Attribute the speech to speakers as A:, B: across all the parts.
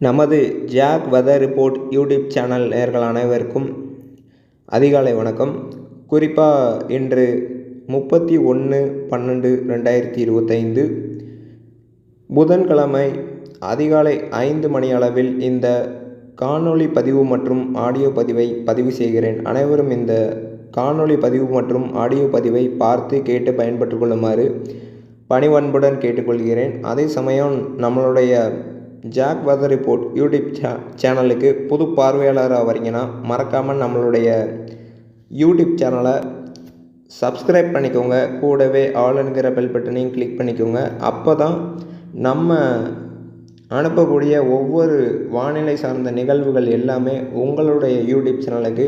A: நமது Jack weather report YouTube channel நேர்கள் அனைவருக்கும் அதிகாலை வணக்கம். குறிப்பாக இன்று முப்பத்தி ஒன்று பன்னெண்டு ரெண்டாயிரத்தி இருபத்தைந்து புதன்கிழமை அதிகாலை ஐந்து மணி அளவில் இந்த காணொளி பதிவு மற்றும் ஆடியோ பதிவை பதிவு செய்கிறேன். அனைவரும் இந்த காணொளி பதிவு மற்றும் ஆடியோ பதிவை பார்த்து கேட்டு பயன்பெற்று கொள்ளுமாறு பணிவன்புடன் கேட்டுக்கொள்கிறேன். அதே சமயம் நம்மளுடைய ஜாக் வெதர் ரிப்போர்ட் யூடியூப் சே சேனலுக்கு புது பார்வையாளராக வரீங்கன்னா மறக்காமல் நம்மளுடைய யூடியூப் சேனலை சப்ஸ்கிரைப் பண்ணிக்கோங்க. கூடவே ஆளுங்கிற பெல் பட்டனையும் கிளிக் பண்ணிக்கோங்க. அப்போ தான் நம்ம அனுப்பக்கூடிய ஒவ்வொரு வானிலை சார்ந்த நிகழ்வுகள் எல்லாமே உங்களுடைய யூடியூப் சேனலுக்கு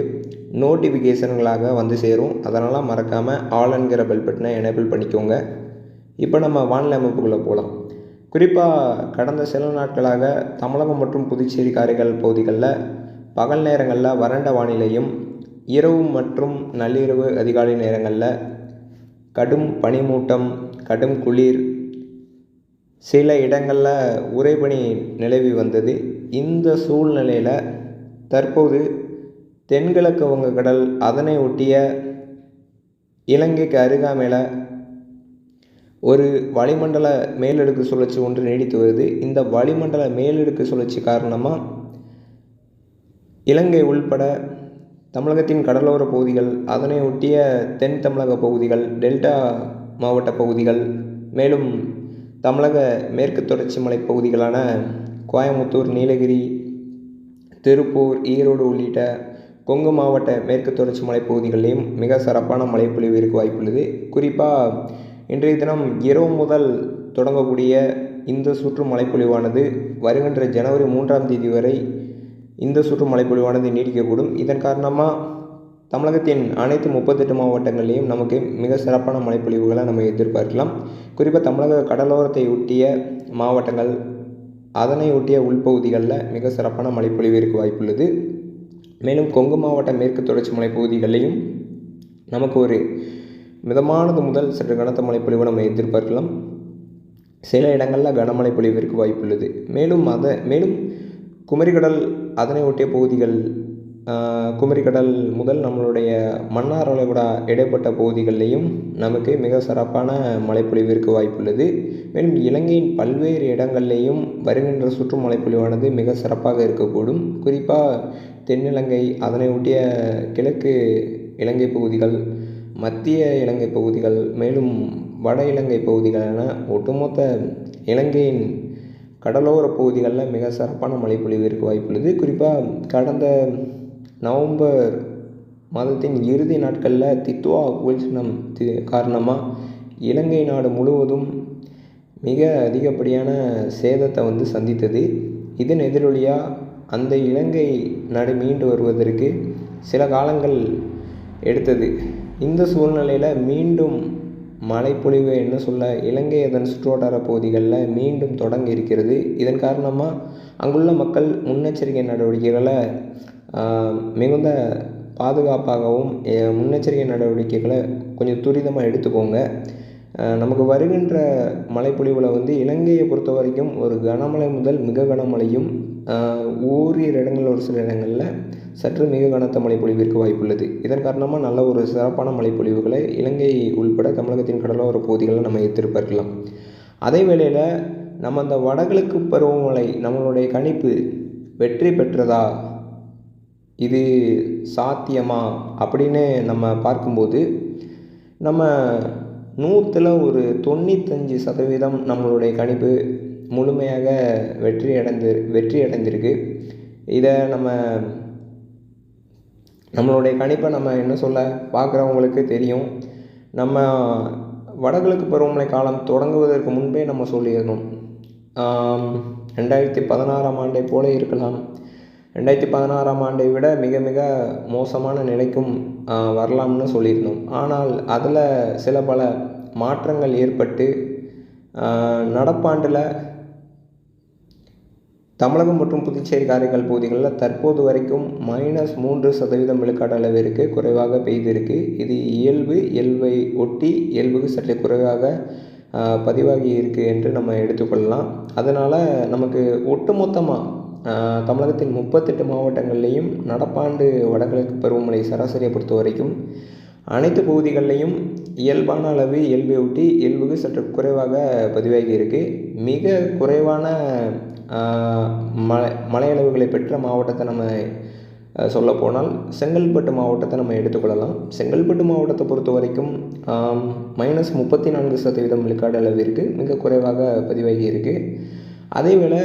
A: நோட்டிஃபிகேஷன்களாக வந்து சேரும். அதனால் மறக்காமல் ஆளுங்கிற பெல் பட்டனை எனேபிள் பண்ணிக்கோங்க. இப்போ நம்ம வானிலை அமைப்புக்குள்ளே போகலாம் குறிப்பாக கடந்த சில நாட்களாக தமிழகம் மற்றும் புதுச்சேரி காரைக்கால் பகுதிகளில் பகல் நேரங்களில் வறண்ட வானிலையும் இரவு மற்றும் நள்ளிரவு அதிகாலை நேரங்களில் கடும் பனிமூட்டம் கடும் குளிர் சில இடங்களில் உறைபனி நிலவி வந்தது. இந்த சூழ்நிலையில் தற்போது தென்கிழக்கு வங்கக்கடல் அதனை ஒட்டிய இலங்கைக்கு அருகாமையில் ஒரு வளிமண்டல மேலடுக்கு சுழற்சி ஒன்று நீடித்து வருது. இந்த வளிமண்டல மேலடுக்கு சுழற்சி காரணமாக இலங்கை உள்பட தமிழகத்தின் கடலோர பகுதிகள் அதனை ஒட்டிய தென் தமிழக பகுதிகள் டெல்டா மாவட்ட பகுதிகள் மேலும் தமிழக மேற்கு தொடர்ச்சி மலை பகுதிகளான கோயமுத்தூர் நீலகிரி திருப்பூர் ஈரோடு உள்ளிட்ட கொங்கு மாவட்ட மேற்கு தொடர்ச்சி மலைப்பகுதிகளிலையும் மிக சிறப்பான மழைப்பொழிவு இருக்க வாய்ப்புள்ளது. குறிப்பாக இன்றைய தினம் இரவு முதல் தொடங்கக்கூடிய இந்த சுற்று மழைப்பொழிவானது வருகின்ற ஜனவரி மூன்றாம் தேதி வரை இந்த சுற்று மழைப்பொழிவானது நீடிக்கக்கூடும். இதன் காரணமாக தமிழகத்தின் அனைத்து முப்பத்தெட்டு மாவட்டங்களிலையும் நமக்கு மிக சிறப்பான மழைப்பொழிவுகளை நம்ம எதிர்பார்க்கலாம். குறிப்பாக தமிழக கடலோரத்தை ஒட்டிய மாவட்டங்கள் அதனை ஒட்டிய உள்பகுதிகளில் மிக சிறப்பான மழைப்பொழிவு இருக்க வாய்ப்புள்ளது. மேலும் கொங்கு மாவட்ட மேற்கு தொடர்ச்சி மலைப்பகுதிகளிலையும் நமக்கு ஒரு மிதமானது முதல் சற்று கனத்த மழைப்பொழிவை நம்ம எதிர்பார்க்கலாம். சில இடங்களில் கனமழை பொழிவிற்கு வாய்ப்புள்ளது. மேலும் அதை மேலும் குமரிக்கடல் அதனை ஒட்டிய பகுதிகள் குமரிக்கடல் முதல் நம்மளுடைய மன்னார் வளைகுடா இடைப்பட்ட பகுதிகளிலையும் நமக்கு மிக சிறப்பான மழைப்பொழிவிற்கு வாய்ப்புள்ளது. மேலும் இலங்கையின் பல்வேறு இடங்கள்லேயும் வருகின்ற சுற்று மழைப்பொழிவானது மிக சிறப்பாக இருக்கக்கூடும். குறிப்பாக தென்னிலங்கை அதனை ஒட்டிய கிழக்கு இலங்கை பகுதிகள் மத்திய இலங்கை பகுதிகள் மேலும் வட இலங்கை பகுதிகள் என ஒட்டுமொத்த இலங்கையின் கடலோர பகுதிகளில் மிக சிறப்பான மழைப்பொழிவிற்கு வாய்ப்புள்ளது குறிப்பாக கடந்த நவம்பர் மாதத்தின் இறுதி நாட்களில் தித்வா புயல்சினம் தி காரணமாக இலங்கை நாடு முழுவதும் மிக அதிகப்படியான சேதத்தை வந்து சந்தித்தது. இதன் எதிரொலியாக அந்த இலங்கை நாடு மீண்டு வருவதற்கு சில காலங்கள் எடுத்தது. இந்த சூழ்நிலையில் மீண்டும் மழைப்பொழிவு என்ன சொல்ல இலங்கை அதன் சுற்றுவட்டார பகுதிகளில் மீண்டும் தொடங்க இருக்கிறது. இதன் காரணமாக அங்குள்ள மக்கள் முன்னெச்சரிக்கை நடவடிக்கைகளை மிகுந்த பாதுகாப்பாகவும் முன்னெச்சரிக்கை நடவடிக்கைகளை கொஞ்சம் துரிதமாக எடுத்துக்கோங்க. நமக்கு வருகின்ற மழைப்பொழிவில் வந்து இலங்கையை பொறுத்த வரைக்கும் ஒரு கனமழை முதல் மிக கனமழையும் ஓரிரு இடங்களில் ஒரு சில இடங்களில் சற்று மிக கனத்த மழைப்பொழிவிற்கு வாய்ப்புள்ளது. இதன் காரணமாக நல்ல ஒரு சிறப்பான மழைப்பொழிவுகளை இலங்கை உள்பட தமிழகத்தின் கடலோர பகுதிகளில் நம்ம எதிர்பார்க்கலாம். அதே வேளையில் நம்ம அந்த வடகிழக்கு பருவமழை நம்மளுடைய கணிப்பு வெற்றி பெற்றதா? இது சாத்தியமா? அப்படின்னு நம்ம பார்க்கும்போது நம்ம நூற்றில் ஒரு தொண்ணூத்தஞ்சு சதவீதம் நம்மளுடைய கணிப்பு முழுமையாக வெற்றி அடைந்து வெற்றி அடைந்திருக்கு. இதை நம்ம நம்மளுடைய கணிப்பை நம்ம என்ன சொல்ல பார்க்குறவங்களுக்கு தெரியும். நம்ம வடகிழக்கு பருவமழை காலம் தொடங்குவதற்கு முன்பே நம்ம சொல்லிடணும். ரெண்டாயிரத்தி பதினாறாம் ஆண்டை போல இருக்கலாம். ரெண்டாயிரத்தி பதினாறாம் ஆண்டை விட மிக மிக மோசமான நிலைக்கும் வரலாம்னு சொல்லியிருந்தோம் ஆனால் அதில் சில பல மாற்றங்கள் ஏற்பட்டு நடப்பாண்டில் தமிழகம் மற்றும் புதுச்சேரி காரைக்கால் பகுதிகளில் தற்போது வரைக்கும் மைனஸ் மூன்று சதவீதம் விழுக்காடு அளவிற்கு குறைவாக பெய்திருக்கு. இது இயல்பு இயல்பை ஒட்டி இயல்புக்கு சற்று குறைவாக பதிவாகி இருக்குது என்று நம்ம எடுத்துக்கொள்ளலாம் அதனால் நமக்கு ஒட்டுமொத்தமாக தமிழகத்தின் முப்பத்தெட்டு மாவட்டங்கள்லேயும் நடப்பாண்டு வடகிழக்கு பருவமழை சராசரியை பொறுத்த வரைக்கும் அனைத்து பகுதிகளிலையும் இயல்பான அளவு இயல்பை ஒட்டி இயல்புக்கு சற்று குறைவாக பதிவாகி இருக்குது மிக குறைவான மலை மழை மழையளவுகளை பெற்ற மாவட்டத்தை நம்ம சொல்லப்போனால் செங்கல்பட்டு மாவட்டத்தை நம்ம எடுத்துக்கொள்ளலாம். செங்கல்பட்டு மாவட்டத்தை பொறுத்த வரைக்கும் மைனஸ் முப்பத்தி நான்கு சதவீதம் விழுக்காடு இருக்குது மிக குறைவாக பதிவாகி இருக்குது அதேவேளை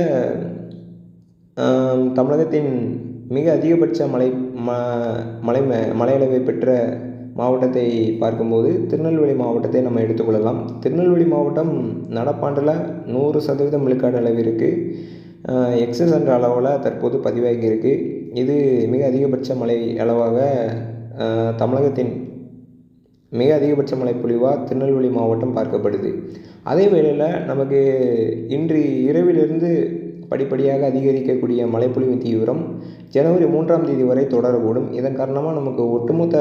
A: தமிழகத்தின் மிக அதிகபட்ச மழை ம மழை ம- மழையளவை பெற்ற மாவட்டத்தை பார்க்கும்போது திருநெல்வேலி மாவட்டத்தை நம்ம எடுத்துக்கொள்ளலாம். திருநெல்வேலி மாவட்டம் நடப்பாண்டில் நூறு சதவீதம் விழுக்காடு அளவிற்கு எக்ஸஸ் என்ற அளவில் தற்போது பதிவாகி இருக்குது இது மிக அதிகபட்ச மழை அளவாக தமிழகத்தின் மிக அதிகபட்ச மழைப்பொழிவாக திருநெல்வேலி மாவட்டம் பார்க்கப்படுது. அதே வேளையில் நமக்கு இன்று இரவிலிருந்து படிப்படியாக அதிகரிக்கக்கூடிய மழைப்பொழிவின் தீவிரம் ஜனவரி மூன்றாம் தேதி வரை தொடரக்கூடும். இதன் காரணமாக நமக்கு ஒட்டுமொத்த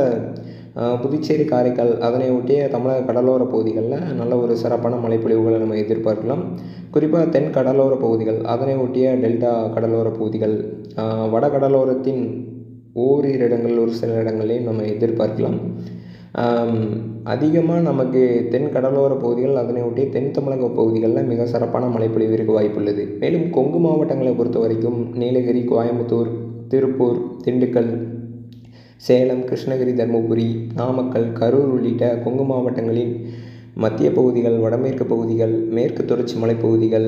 A: புதுச்சேரி காரைக்கால் அதனை ஒட்டிய தமிழக கடலோர பகுதிகளில் நல்ல ஒரு சிறப்பான மழைப்பொழிவுகளை நம்ம எதிர்பார்க்கலாம். குறிப்பாக தென் கடலோர பகுதிகள் அதனை ஒட்டிய டெல்டா கடலோர பகுதிகள் வட கடலோரத்தின் ஓரிரு இடங்கள் ஒரு சில இடங்களையும் நம்ம எதிர்பார்க்கலாம். அதிகமாக நமக்கு தென் கடலோர பகுதிகள் அதனை ஒட்டி தென் தமிழக பகுதிகளில் மிக சிறப்பான மழைப்பொழிவிற்கு வாய்ப்புள்ளது. மேலும் கொங்கு மாவட்டங்களை பொறுத்த வரைக்கும் நீலகிரி கோயம்புத்தூர் திருப்பூர் திண்டுக்கல் சேலம் கிருஷ்ணகிரி தருமபுரி நாமக்கல் கரூர் உள்ளிட்ட கொங்கு மாவட்டங்களின் மத்திய பகுதிகள் வடமேற்கு பகுதிகள் மேற்கு தொடர்ச்சி மலைப்பகுதிகள்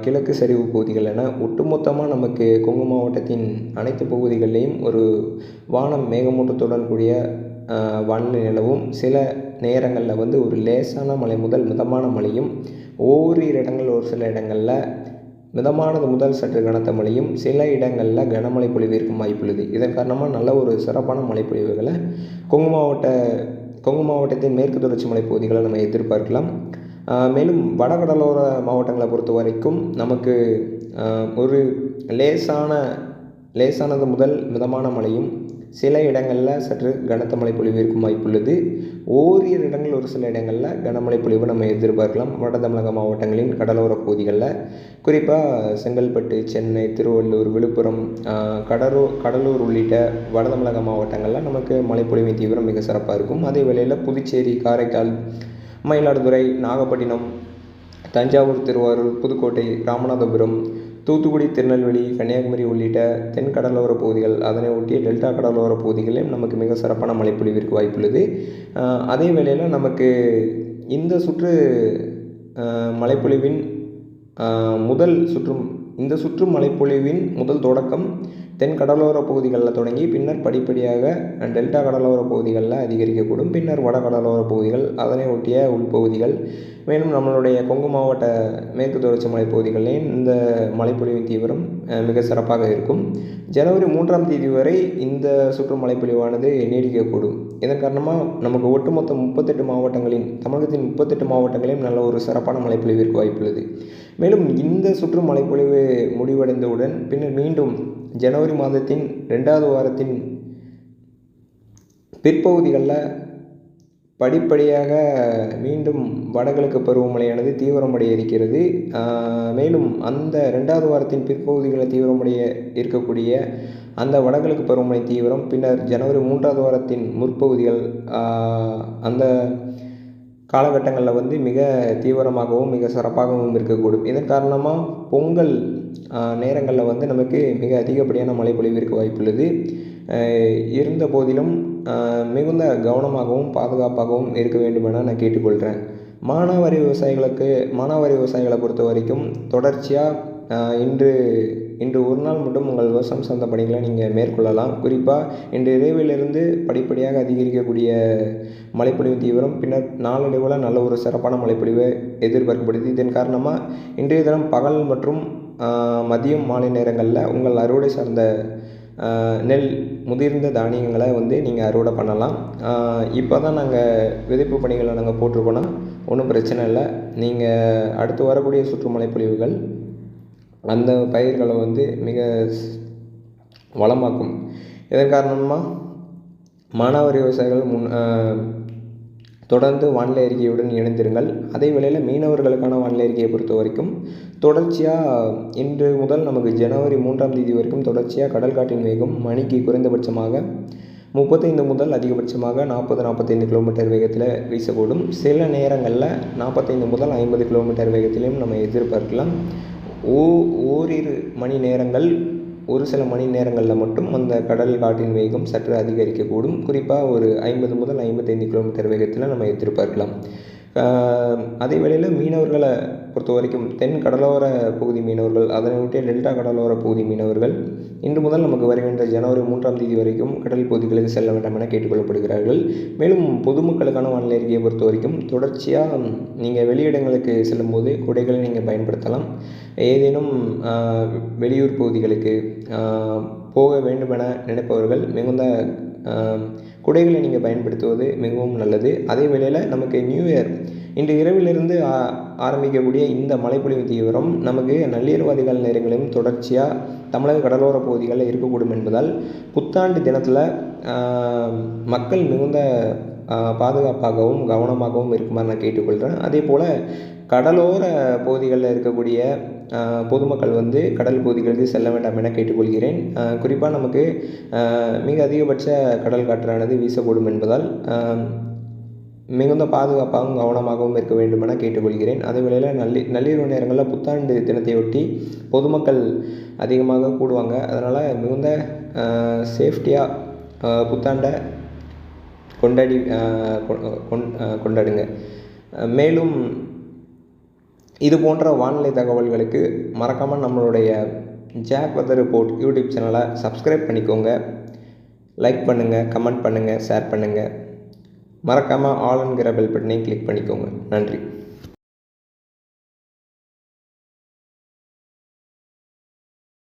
A: கிழக்கு சரிவு பகுதிகள் என ஒட்டுமொத்தமாக நமக்கு கொங்கு மாவட்டத்தின் அனைத்து பகுதிகளிலையும் ஒரு வானம் மேகமூட்டத்துடன் கூடிய வானிலை நிலவும். சில நேரங்களில் வந்து ஒரு லேசான மழை முதல் மிதமான மழையும் ஓரிரு இடங்கள் ஒரு சில இடங்களில் மிதமானது முதல் சற்று கனத்த மழையும் சில இடங்களில் கனமழை பொழிவிற்கும் வாய்ப்புள்ளது. இதன் காரணமாக நல்ல ஒரு சிறப்பான மழைப்பொழிவுகளை கொங்கு மாவட்ட கொங்கு மாவட்டத்தின் மேற்கு தொடர்ச்சி மலை பகுதிகளை நம்ம எதிர்பார்க்கலாம். மேலும் வடகடலோர மாவட்டங்களை பொறுத்த வரைக்கும் நமக்கு ஒரு லேசான லேசானது முதல் மிதமான மழையும் சில இடங்களில் சற்று கனத்த மழை பொழிவு இருக்கும் வாய்ப்புள்ளது. ஓரிரு இடங்கள் ஒரு சில இடங்களில் கனமழை பொழிவு நம்ம எதிர்பார்க்கலாம். வட தமிழக மாவட்டங்களின் கடலோர பகுதிகளில் குறிப்பாக செங்கல்பட்டு சென்னை திருவள்ளூர் விழுப்புரம் கடலூர் கடலூர் உள்ளிட்ட வட தமிழக மாவட்டங்களில் நமக்கு மழைப்பொழிவின் தீவிரம் மிக சிறப்பாக இருக்கும். அதே வேளையில் புதுச்சேரி காரைக்கால் மயிலாடுதுறை நாகப்பட்டினம் தஞ்சாவூர் திருவாரூர் புதுக்கோட்டை ராமநாதபுரம் தூத்துக்குடி திருநெல்வேலி கன்னியாகுமரி உள்ளிட்ட தென் கடலோர பகுதிகள் அதனை ஒட்டிய டெல்டா கடலோர பகுதிகளிலும் நமக்கு மிக சிறப்பான மழைப்பொழிவிற்கு வாய்ப்புள்ளது. அதே வேளையில் நமக்கு இந்த சுற்று மழைப்பொழிவின் முதல் சுற்றும் இந்த சுற்று மழைப்பொழிவின் முதல் தொடக்கம் தென் கடலோர பகுதிகளில் தொடங்கி பின்னர் படிப்படியாக டெல்டா கடலோர பகுதிகளில் அதிகரிக்கக்கூடும். பின்னர் வட கடலோர பகுதிகள் அதனை ஒட்டிய உள்பகுதிகள் மேலும் நம்மளுடைய கொங்கு மாவட்ட மேற்கு தொடர்ச்சி மலைப்பகுதிகளில் இந்த மழைப்பொழிவின் தீவிரம் மிக சிறப்பாக இருக்கும். ஜனவரி மூன்றாம் தேதி வரை இந்த சுற்று மழைப்பொழிவானது நீடிக்கக்கூடும். இதன் காரணமாக நமக்கு ஒட்டுமொத்த முப்பத்தெட்டு மாவட்டங்களின் தமிழகத்தின் முப்பத்தெட்டு மாவட்டங்களையும் நல்ல ஒரு சிறப்பான மழைப்பொழிவிற்கு வாய்ப்புள்ளது. மேலும் இந்த சுற்று மழைப்பொழிவு முடிவடைந்தவுடன் பின்னர் மீண்டும் ஜனவரி மாதத்தின் ரெண்டாவது வாரத்தின் பிற்பகுதிகளில் படிப்படியாக மீண்டும் வடகிழக்கு பருவமழையானது தீவிரமடைய இருக்கிறது மேலும் அந்த ரெண்டாவது வாரத்தின் பிற்பகுதிகளில் தீவிரமடைய இருக்கக்கூடிய அந்த வடகிழக்கு பருவமழை தீவிரம் பின்னர் ஜனவரி மூன்றாவது வாரத்தின் முற்பகுதிகள் அந்த காலகட்டங்களில் வந்து மிக தீவிரமாகவும் மிக சிறப்பாகவும் இருக்கக்கூடும். இதன் காரணமாக பொங்கல் நேரங்களில் வந்து நமக்கு மிக அதிகப்படியான மழை பொழிவிற்கு வாய்ப்புள்ளது. இருந்த போதிலும் மிகுந்த கவனமாகவும் பாதுகாப்பாகவும் இருக்க வேண்டும் என நான் கேட்டுக்கொள்கிறேன் மானாவாரி விவசாயிகளுக்கு மானாவாரி விவசாயிகளை பொறுத்த வரைக்கும் தொடர்ச்சியாக இன்று இன்று ஒரு நாள் மட்டும் உங்கள் விவசாயம் சார்ந்த பணிகளை நீங்கள் மேற்கொள்ளலாம். குறிப்பாக இன்று இரவிலிருந்து படிப்படியாக அதிகரிக்கக்கூடிய மழைப்பொழிவு தீவிரம் பின்னர் நாளடைவில் நல்ல ஒரு சிறப்பான மழைப்பொழிவு எதிர்பார்க்கப்படுது. இதன் காரணமாக இன்றைய தினம் பகல் மற்றும் மதியம் மாலை நேரங்களில் உங்கள் அறுவடை சார்ந்த நெல் முதிர்ந்த தானியங்களை வந்து நீங்கள் அறுவடை பண்ணலாம். இப்போ தான் நாங்கள் விதைப்பு பணிகளை நாங்கள் போட்டிருக்கோன்னா ஒன்றும் பிரச்சனை இல்லை. நீங்கள் அடுத்து வரக்கூடிய சுற்றுமலை பொழிவுகள் அந்த பயிர்களை வந்து மிக வளமாக்கும். இதன் காரணமாக மானாவாரி விவசாயிகள் முன் தொடர்ந்து வானிலை அறிக்கையுடன் இணைந்திருங்கள். அதே வேளையில் மீனவர்களுக்கான வானிலை அறிக்கையை பொறுத்த வரைக்கும் தொடர்ச்சியாக இன்று முதல் நமக்கு ஜனவரி மூன்றாம் தேதி வரைக்கும் தொடர்ச்சியாக கடல் காற்றின் வேகம் மணிக்கு குறைந்தபட்சமாக முப்பத்தைந்து முதல் அதிகபட்சமாக நாற்பது நாற்பத்தைந்து கிலோமீட்டர் வேகத்தில் வீசக்கூடும். சில நேரங்களில் நாற்பத்தைந்து முதல் ஐம்பது கிலோமீட்டர் வேகத்திலையும் நம்ம எதிர்பார்க்கலாம். ஓ ஓரிரு மணி நேரங்கள் ஒரு சில மணி நேரங்களில் மட்டும் அந்த கடல் காற்றின் வேகம் சற்று அதிகரிக்கக்கூடும். குறிப்பாக ஒரு ஐம்பது முதல் ஐம்பத்தைந்து கிலோமீட்டர் வேகத்தில் நம்ம எதிர்பார்க்கலாம். அதே வேளையில் மீனவர்களை பொறுத்த வரைக்கும் தென் கடலோர பகுதி மீனவர்கள் அதனை ஒட்டிய டெல்டா கடலோர பகுதி மீனவர்கள் இன்று முதல் நமக்கு வருகின்ற ஜனவரி மூன்றாம் தேதி வரைக்கும் கடல் பகுதிகளுக்கு செல்ல வேண்டாம் என கேட்டுக்கொள்ளப்படுகிறார்கள். மேலும் பொதுமக்களுக்கான வானிலை அறிக்கையை பொறுத்த வரைக்கும் தொடர்ச்சியாக நீங்கள் வெளியிடங்களுக்கு செல்லும்போது குடைகளை நீங்கள் பயன்படுத்தலாம். ஏதேனும் வெளியூர் பகுதிகளுக்கு போக வேண்டுமென நினைப்பவர்கள் மிகுந்த குடைகளை நீங்கள் பயன்படுத்துவது மிகவும் நல்லது. அதே வேளையில் நமக்கு நியூ இயர் இன்று இரவிலிருந்து ஆரம்பிக்கக்கூடிய இந்த மழைப்பொழிவு தீவிரம் நமக்கு நள்ளிரவாதிகள் நேரங்களிலும் தொடர்ச்சியாக தமிழக கடலோர பகுதிகளில் இருக்கக்கூடும் என்பதால் புத்தாண்டு தினத்தில் மக்கள் மிகுந்த பாதுகாப்பாகவும் கவனமாகவும் இருக்குமாறு நான் கேட்டுக்கொள்கிறேன் அதே போல் கடலோர பகுதிகளில் இருக்கக்கூடிய பொதுமக்கள் வந்து கடல் பகுதிகளுக்கு செல்ல வேண்டாம் என கேட்டுக்கொள்கிறேன். குறிப்பாக நமக்கு மிக அதிகபட்ச கடல் காற்றானது வீசக்கூடும் என்பதால் மிகுந்த பாதுகாப்பாகவும் கவனமாகவும் இருக்க வேண்டும் என கேட்டுக்கொள்கிறேன். அதே வேளையில் நள்ளி நள்ளிரவு நேரங்களில் புத்தாண்டு தினத்தையொட்டி பொதுமக்கள் அதிகமாக கூடுவாங்க. அதனால் மிகுந்த சேஃப்டியாக புத்தாண்டை கொண்டாடி கொண்டாடுங்க. மேலும் இது போன்ற வானிலை தகவல்களுக்கு மறக்காமல் நம்மளுடைய ஜாக் வெதர் ரிப்போர்ட் யூடியூப் சேனலை சப்ஸ்கிரைப் பண்ணிக்கோங்க. லைக் பண்ணுங்கள் கமெண்ட் பண்ணுங்கள் ஷேர் பண்ணுங்கள் மறக்காமல் ஆல் என்கிற பெல் பட்டனையும் கிளிக் பண்ணிக்கோங்க. நன்றி.